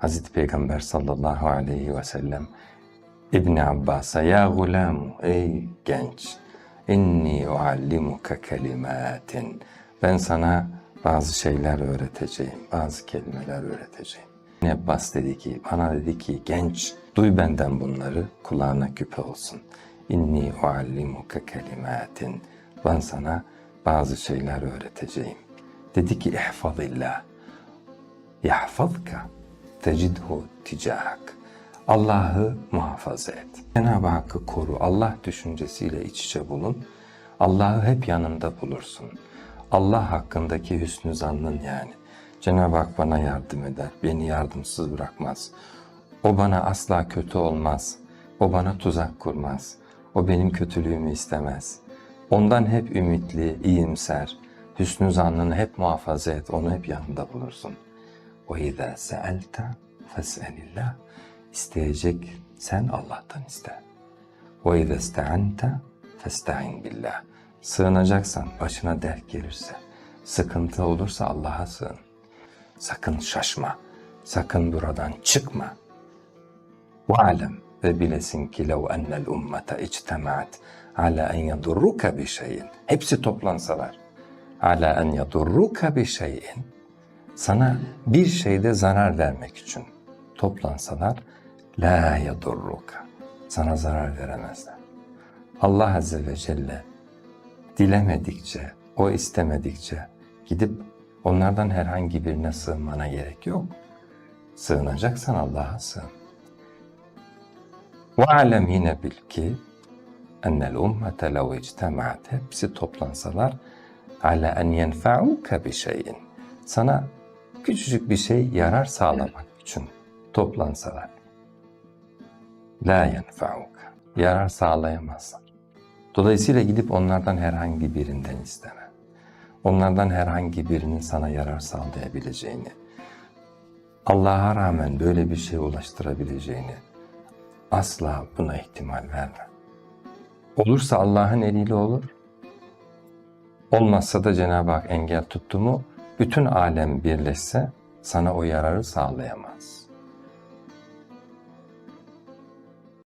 Hazreti Peygamber sallallahu aleyhi ve sellem İbni Abbas'a ya gulam ey genç inni uallimuka kelimatin ben sana bazı şeyler öğreteceğim bazı kelimeler öğreteceğim. İbni Abbas dedi ki bana dedi ki genç duy benden bunları kulağına küpe olsun. İnni uallimuka kelimatin ben sana bazı şeyler öğreteceğim. Dedi ki ihfazillah yahfazka tecidhu ticahak. Allah'ı muhafaza et. Cenab-ı Hakk'ı koru. Allah düşüncesiyle iç içe bulun. Allah'ı hep yanında bulursun. Allah hakkındaki hüsnü zannın yani. Cenab-ı Hak bana yardım eder. Beni yardımsız bırakmaz. O bana asla kötü olmaz. O bana tuzak kurmaz. O benim kötülüğümü istemez. Ondan hep ümitli, iyimser, hüsnü zannını hep muhafaza et. Onu hep yanında bulursun. وَاِذَا سَأَلْتَ فَاسْأَلِ اللّٰهِ İsteyecek sen Allah'tan iste. وَاِذَا اسْتَعَنْتَ فَاسْتَعِنْ billah. Sığınacaksan, başına dert gelirse, sıkıntı olursa Allah'a sığın. Sakın şaşma, sakın buradan çıkma. وَعَلَمْ ve bilesin ki لَوْ اَنَّ الْاُمَّةَ اِجْتَمَعَتْ عَلَى اَنْ يَضُرُّكَ بِشَيْءٍ Hepsi toplansalar. عَلَى اَنْ يَضُرُّكَ بِشَيْءٍ sana bir şeyde zarar vermek için toplansalar la yadurruka sana zarar veremezler. Allah Azze ve Celle dilemedikçe, o istemedikçe gidip onlardan herhangi birine sığınmana gerek yok. Sığınacaksan Allah'a sığın. Alem yine bil ki ennel ummete lev ictemaat hepsi toplansalar ala en yenfa'uke bi şeyin sana küçücük bir şey yarar sağlamak için toplansalar. La yenfa'uka. Yarar sağlayamazlar. Dolayısıyla gidip onlardan herhangi birinden isteme. Onlardan herhangi birinin sana yarar sağlayabileceğini, Allah'a rağmen böyle bir şey ulaştırabileceğini asla buna ihtimal verme. Olursa Allah'ın eliyle olur. Olmazsa da Cenab-ı Hak engel tuttu mu bütün alem birleşse sana o yararı sağlayamaz.